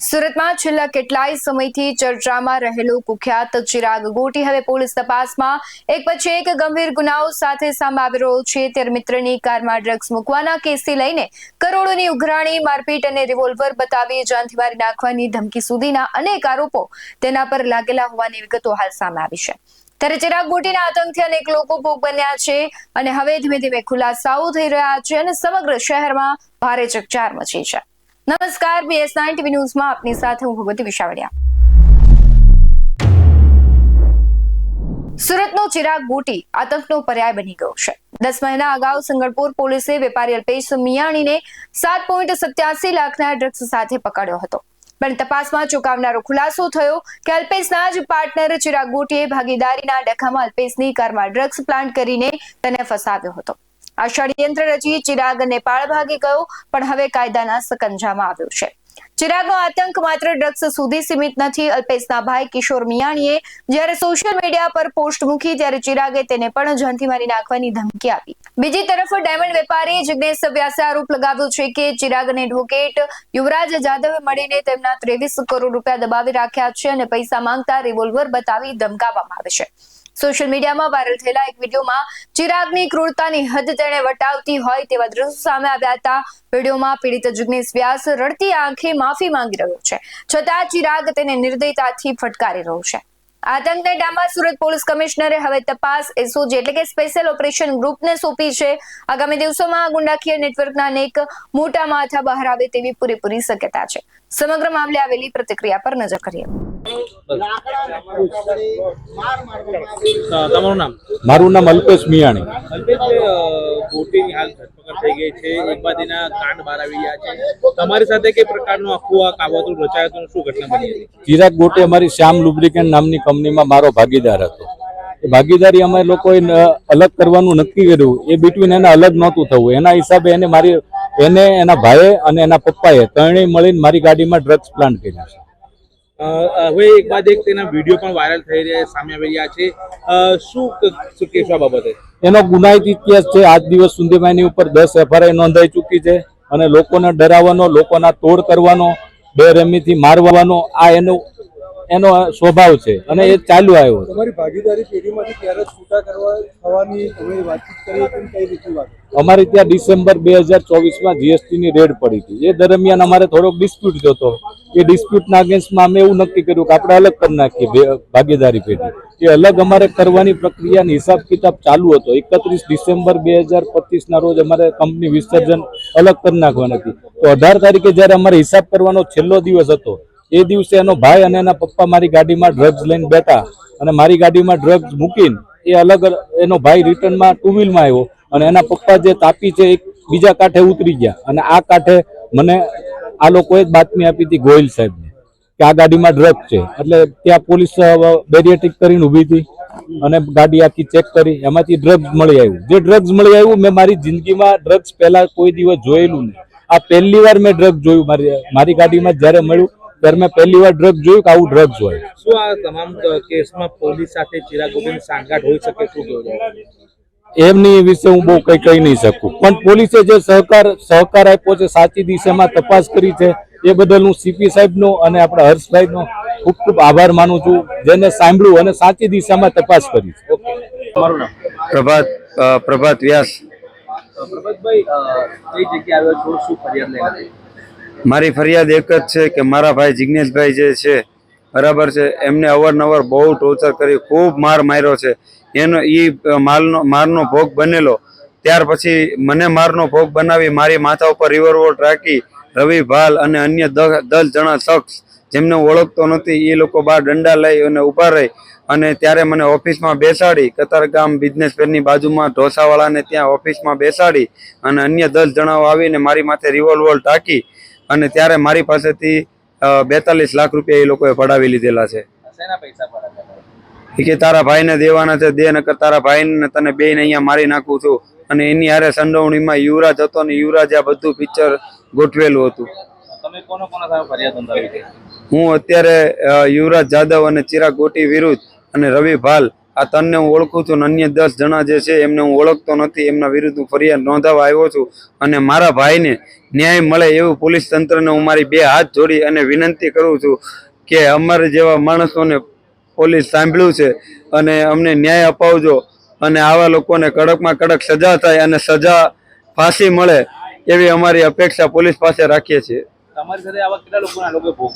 સુરતમાં છેલ્લા કેટલાય સમયથી ચર્ચામાં રહેલો કુખ્યાત ચિરાગ ગોટી હવે પોલીસ તપાસમાં. એક પછી એક ગંભીર ગુનાઓ સાથે સામે આવી રહ્યો છે. ત્યારે મિત્રની કારમાં ડ્રગ્સ મૂકવાના કેસથી લઈને કરોડોની ઉઘરાણી, મારપીટ અને રિવોલ્વર બતાવી જાનથી મારી નાખવાની ધમકી સુધીના અનેક આરોપો તેના પર લાગેલા હોવાની વિગતો હાલ સામે આવી છે. ત્યારે ચિરાગ ગોટીના આતંકથી અનેક લોકો ભોગ બન્યા છે અને હવે ધીમે ધીમે ખુલાસાઓ થઈ રહ્યા છે અને સમગ્ર શહેરમાં ભારે ચકચાર મચી છે. નમસ્કાર બીએસ નાઇન ટીવી ન્યૂઝમાં આપની સાથે હું ભગવતી વિશાવડિયા. સુરતનો ચિરાગ ગોટી આતંકનો પર્યાય બની ગયો છે. દસ મહિના અગાઉ સંગળપુર પોલીસે વેપારી અલ્પેશ મિયાણીને સાત પોઈન્ટ સત્યાસી લાખના ડ્રગ્સ સાથે પકડ્યો હતો. પણ તપાસમાં ચોંકાવનારો ખુલાસો થયો કે અલ્પેશના જ પાર્ટનર ચિરાગ ગોટીએ ભાગીદારીના ડખામાં અલ્પેશની કારમાં ડ્રગ્સ પ્લાન્ટ કરીને તેને ફસાવ્યો હતો. આ ષડયંત્ર રચી ચિરાગ નેપાળ ભાગી ગયો, પણ હવે કાયદાના સકંજામાં આવ્યો છે. ચિરાગનો આતંક માત્ર ડ્રગ્સ સુધી સીમિત નથી. અલ્પેશના ભાઈ કિશોર મિયાણીએ જ્યારે સોશિયલ મીડિયા પર પોસ્ટ મૂકી ત્યારે ચિરાગે તેને પણ જાનથી મારી નાખવાની ધમકી આપી. બીજી તરફ ડાયમંડ વેપારી જિજ્ઞેશ વ્યાસે આરોપ લગાવ્યો છે કે ચિરાગ અને એડવોકેટ યુવરાજ જાદવે મળીને તેમના ત્રેવીસ કરોડ રૂપિયા દબાવી રાખ્યા છે અને પૈસા માંગતા રિવોલ્વર બતાવી ધમકાવવામાં આવે છે. સોશિયલ મીડિયામાં વાયરલ થયેલા એક વિડીયોમાં ચિરાગની ક્રૂરતાની હદ તેણે વટાવતી હોય તેવા દ્રશ્યો સામે આવ્યા હતા. વિડીયોમાં પીડિત જુગ્નેશ વ્યાસ રડતી આંખે માફી માંગી રહ્યો છે. છતાં ચિરાગ તેને નિર્દયતાથી ફટકારી રહ્યો છે. આતંકને ડામા સુરત પોલીસ કમિશનરે હવે તપાસ એસઓજી એટલે કે સ્પેશિયલ ઓપરેશન ગ્રુપને સોંપી છે. આગામી દિવસોમાં ગુંડાકીય નેટવર્કના અનેક મોટા માથા બહાર આવે તેવી પૂરેપૂરી શક્યતા છે. સમગ્ર મામલે આવેલી પ્રતિક્રિયા પર નજર કરીએ. તમારું નામ? મારું નામ અલ્પેશ મિયાણી. અલ્પેશભાઈ હાલ ધરપકડ થઈ ગઈ છે એક કાંડ બહાર આવી ગયા છે. તમારી સાથે કઈ પ્રકારનું આખું આ કાવતરું રચાયું શું ઘટના બની ચિરાગ ગોટે અમારી શ્યામ લુબ્રિકેન્ટ નામની કંપનીમાં મારો ભાગીદાર હતો. ભાગીદારી અમે લોકોએ અલગ કરવાનું નક્કી કર્યું. એ બિટવીન એને અલગ નહોતું થવું. એના હિસાબે એને મારી એને એના ભાઈએ અને એના પપ્પાએ ત્રણેય મળીને મારી ગાડીમાં ડ્રગ્સ પ્લાન્ટ કર્યા છે. હવે એક બાદ એક તેના વીડિયો પણ વાયરલ થઈ રહ્યા સામે આવી રહ્યા છે. શું શું કહેશો બાબતે? એનો ગુનાહિત ઇતિહાસ છે, આજ દિવસ સુધીમાં ઉપર દસ એફઆરઆઈ નોંધાઈ ચૂકી છે અને લોકોને ડરાવવાનો, લોકોના તોડ કરવાનો, બેરહેમીથી મારવાનો, આ એનો એનો સ્વભાવ છે અને એ ચાલુ આવ્યો તમારી ભાગીદારી પેઢીમાંથી ક્યારે છૂટા કરવા થવાની તમે વાતચીત કરી હતી કઈ રીતે વાત? અમારે ત્યાં ડિસેમ્બર બે હજાર ચોવીસમાં જીએસટીની રેડ પડી હતી. એ દરમિયાન અમારે થોડોક ડિસ્પ્યુટ થતો. એ ડિસ્પ્યુટના અગેન્સ્ટમાં અમે એવું નક્કી કર્યું કે આપણે અલગ કરી નાખીએ ભાગીદારી પેઢી. એ અલગ અમારે કરવાની પ્રક્રિયાની હિસાબ કિતાબ ચાલુ હતો. એકત્રીસ ડિસેમ્બર બે હજાર પચીસના રોજ અમારે કંપની વિસર્જન અલગ કરી નાખવાની હતી. તો અઢાર તારીખે જ્યારે અમારે હિસાબ કરવાનો છેલ્લો દિવસ હતો એ દિવસે એનો ભાઈ અને એના પપ્પા મારી ગાડીમાં ડ્રગ્સ લઈને બેઠા અને મારી ગાડીમાં ડ્રગ્સ મૂકીને એ અલગ એનો ભાઈ રિટર્નમાં ટુ વ્હીલમાં આવ્યો અને એના પપ્પા જે તાપી છે એક બીજા કાંઠે ઉતરી ગયા અને આ કાંઠે મને આ લોકોએ જ બાતમી આપી હતી ગોયલ સાહેબને કે આ ગાડીમાં ડ્રગ છે. એટલે ત્યાં પોલીસ બેરિયેટિક કરીને ઊભી હતી અને ગાડી આખી ચેક કરી. એમાંથી ડ્રગ્સ મળી આવ્યું. જે ડ્રગ્સ મળી આવ્યું મેં મારી જિંદગીમાં ડ્રગ્સ પહેલાં કોઈ દિવસ જોયેલું નહીં. આ પહેલી વાર મેં ડ્રગ જોયું. મારી મારી ગાડીમાં જ્યારે મળ્યું ત્યારે મેં પહેલી વાર ડ્રગ જોયું કે આવું ડ્રગ્સ હોય. શું આ તમામ કેસમાં પોલીસ સાથે ચિરાગ ગોટીની સાંઠગાંઠ હોઈ શકે શું એમની વિશે હું બહુ કઈ કહી નહીં શકું. પણ પોલીસે જે સહકાર સહકાર આપ્યો છે સાચી દિશામાં તપાસ કરી છે એ બદલ હું સીપી સાહેબનો અને આપણા હર્ષભાઈનો ખૂબ ખૂબ આભાર માનું છું જેને સાંભળ્યું અને સાચી દિશામાં તપાસ કરી છે. પ્રભાત પ્રભાત વ્યાસ. પ્રભાતભાઈ કઈ જગ્યાએ આવ્યો છો? શું ફરિયાદ લઈને? આવ્યા? મારી ફરિયાદ એક જ છે કે મારા ભાઈ જિગ્નેશભાઈ જે છે, બરાબર છે, એમને અવારનવાર બહુ ટોર્ચર કરી, ખૂબ માર માર્યો છે. એનો એ માલનો, મારનો ભોગ બનેલો. ત્યાર પછી મને મારનો ભોગ બનાવી મારી માથા ઉપર રિવરવોટ રાખી, રવિ ભાલ અને અન્ય દસ જણા શખ્સ જેમને ઓળખતો નથી એ લોકો બહાર દંડા લઈ અને ઊભા રહી અને ત્યારે મને ઓફિસમાં બેસાડી કતારગામ બિઝનેસ ફેરની બાજુમાં ઢોસાવાળાને ત્યાં ઓફિસમાં બેસાડી અને અન્ય દસ જણાઓ આવીને મારી માથે રિવોલ્વર ટાંકી અને ત્યારે મારી પાસેથી બેતાલીસ લાખ રૂપિયા એ લોકોએ પડાવી લીધેલા છે. કે તારા ભાઈને દેવાના છે દે નકર તારા ભાઈને તને બે અહીંયા મારી નાખું છું. અને એની હારે સંડોવણીમાં યુવરાજ હતો ને યુવરાજ આ બધું પિક્ચર ગોઠવેલું હતું. હું અત્યારે યુવરાજ જાદવ અને ચિરાગ ગોટી વિરુદ્ધ અને રવિ ભાલ આ તનને હું ઓળખું છું અને અન્ય દસ જણા જે છે એમને હું ઓળખતો નથી, એમના વિરુદ્ધ હું ફરિયાદ નોંધાવવા આવ્યો છું અને મારા ભાઈને ન્યાય મળે એવું પોલીસ તંત્રને હું મારી બે હાથ જોડી અને વિનંતી કરું છું કે અમારે જેવા માણસોને પોલીસ સાંભળ્યું છે અને અમને ન્યાય અપાવજો અને આવા લોકોને કડકમાં કડક સજા થાય અને સજા ફાંસી મળે એવી અમારી અપેક્ષા પોલીસ પાસે રાખીએ છીએ. તમારી સાથે આવા કેટલા લોકોના લોકો ભોગ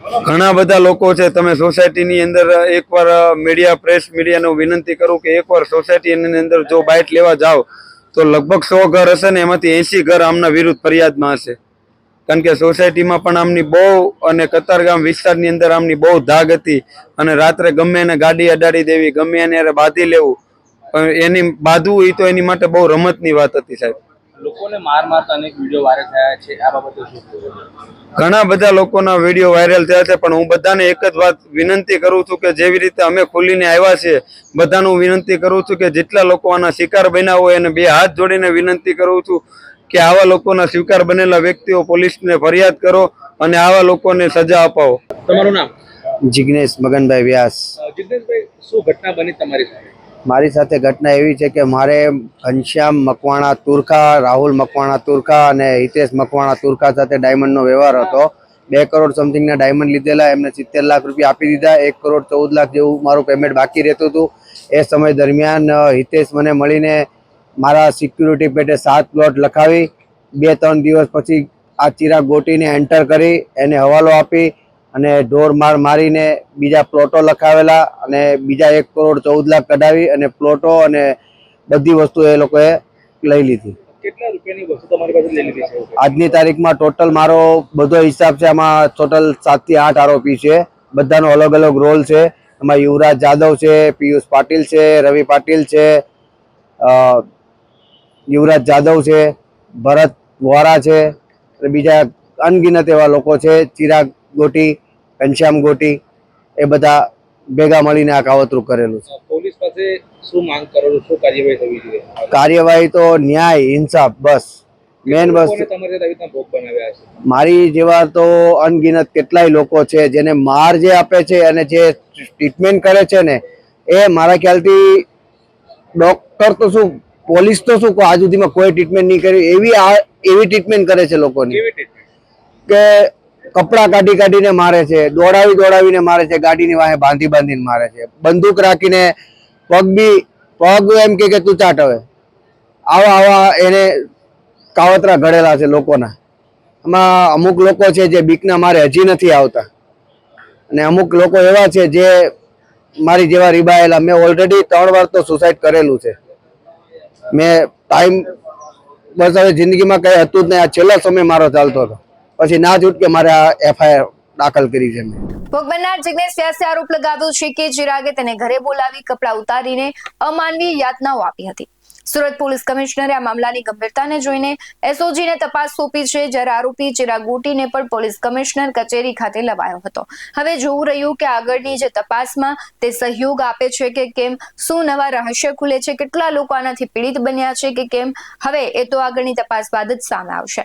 ઘણા બધા લોકો છે, તમે સોસાયટીની અંદર એકવાર મીડિયા પ્રેસ મીડિયાને વિનંતી કરું કે એકવાર સોસાયટીની અંદર જો બાઇટ લેવા જાઓ, તો લગભગ સો ઘર હશે ને એમાંથી એંસી ઘર આમના વિરુદ્ધ ફરિયાદમાં હશે. કારણ કે સોસાયટીમાં પણ આમની બહુ અને કતારગામ વિસ્તારની અંદર આમની બહુ ધાગ હતી અને રાત્રે ગમે એને ગાડી અડાડી દેવી, ગમે એને બાંધી લેવું એની બાંધવું એ તો એની માટે બહુ રમતની વાત હતી સાહેબ. લોકોને માર મારતા અનેક વીડિયો વાયરલ થયા છે. આ બાબતે શું ઘણા બધા લોકોના વીડિયો વાયરલ થયા છે પણ હું બધાને એક જ વાત વિનંતી કરું છું કે જેવી રીતે અમે ખુલીને આવ્યા છીએ બધાનું વિનંતી કરું છું કે જેટલા લોકો આના શિકાર બન્યા હોય એને બે હાથ જોડીને વિનંતી કરું છું કે આવા લોકોના શિકાર બનેલા વ્યક્તિઓ પોલીસને ફરિયાદ કરો અને આવા લોકોને સજા અપાવો. તમારું નામ? જિગ્નેશ મગનભાઈ વ્યાસ. જિગ્નેશભાઈ શું ઘટના બની તમારી સાથે મારી સાથે ઘટના એવી છે કે મારે ઘનશ્યામ મકવાણા તુરખા, રાહુલ મકવાણા તુરખા અને હિતેશ મકવાણા તુરખા સાથે ડાયમંડનો વ્યવહાર હતો. બે કરોડ સમથિંગના ડાયમંડ લીધેલા, એમને સિત્તેર લાખ રૂપિયા આપી દીધા, એક કરોડ ચૌદ લાખ જેવું મારું પેમેન્ટ બાકી રહેતું હતું. એ સમય દરમિયાન હિતેશ મને મળીને મારા સિક્યુરિટી પેટે સાત પ્લોટ લખાવી. બે ત્રણ દિવસ પછી આ ચિરાગ ગોટીને એન્ટર કરી, એને હવાલો આપી. અને ઢોર માર મારીને બીજા પ્લોટો લખાવેલા અને બીજા એક કરોડ ચૌદ લાખ કઢાવી અને પ્લોટો અને બધી વસ્તુ એ લોકોએ લઈ લીધી. આજની તારીખમાં ટોટલ મારો બધો હિસાબ છે આમાં ટોટલ સાતથી આઠ આરોપી છે. બધાનો અલગ અલગ રોલ છે. એમાં યુવરાજ જાદવ છે પિયુષ પાટીલ છે રવિ પાટીલ છે યુવરાજ જાદવ છે ભરત વોરા છે બીજા અનગિનત એવા લોકો છે. ચિરાગ ગોટી ઘનશ્યામ ગોટી એ બધા ભેગા મળીને આ કાવતરું કરેલું છે. પોલીસ પાસે શું માંગ કરો છો શું કાર્યવાહી થવી જોઈએ? કાર્યવાહી તો ન્યાય ઇન્સાફ બસ. મેન બસ વસ્તુ મારી જેવા તો અનગિનત કેટલાય લોકો છે જેને માર જે આપે છે અને જે ટ્રીટમેન્ટ કરે છે ને એ મારા ખ્યાલથી ડોક્ટર તો શું પોલીસ તો શું આજ સુધીમાં કોઈ ટ્રીટમેન્ટ નહીં કરી એવી આ- એવી ટ્રીટમેન્ટ કરે છે લોકોની. કે કપડાં કાઢી કાઢીને મારે છે, દોડાવી દોડાવીને મારે છે, ગાડીની વાહે બાંધી બાંધીને મારે છે. બંદૂક રાખીને પગ બી, પગ એમ કે તું ચાટ હવે. આવા આવા એને કાવતરા ઘડેલા છે લોકોના. એમાં અમુક લોકો છે જે બીકના મારે હજી નથી આવતા. અને અમુક લોકો એવા છે જે મારી જેવા રીબાયેલા. મેં ઓલરેડી ત્રણ વાર તો સુસાઇડ કરેલું છે. મેં ટાઈમ બસ હવે જિંદગીમાં કંઈ હતું જ નહીં. આ છેલ્લો સમય મારો ચાલતો હતો. પછી ના છૂટકે મારે આ એફઆઈઆર દાખલ કરી છે મેં જિગ્નેશ વ્યાસે આરોપ લગાવ્યો છે કે ચિરાગે તેને ઘરે બોલાવી, કપડાં ઉતારીને અમાનવીય યાતનાઓ આપી હતી. સુરત પોલીસ કમિશનરે આ મામલાની ગંભીરતાને જોઈને એસઓજીને તપાસ સોંપી છે, જ્યારે આરોપી ચિરાગ ગોટીને પણ પોલીસ કમિશનર કચેરી ખાતે લવાયો હતો. હવે જોવું રહ્યું કે આગળની જે તપાસમાં તે સહયોગ આપે છે કે કેમ, શું નવા રહસ્ય ખુલે છે, કેટલા લોકો આનાથી પીડિત બન્યા છે કે કેમ, હવે એ તો આગળની તપાસ બાદ જ સામે આવશે.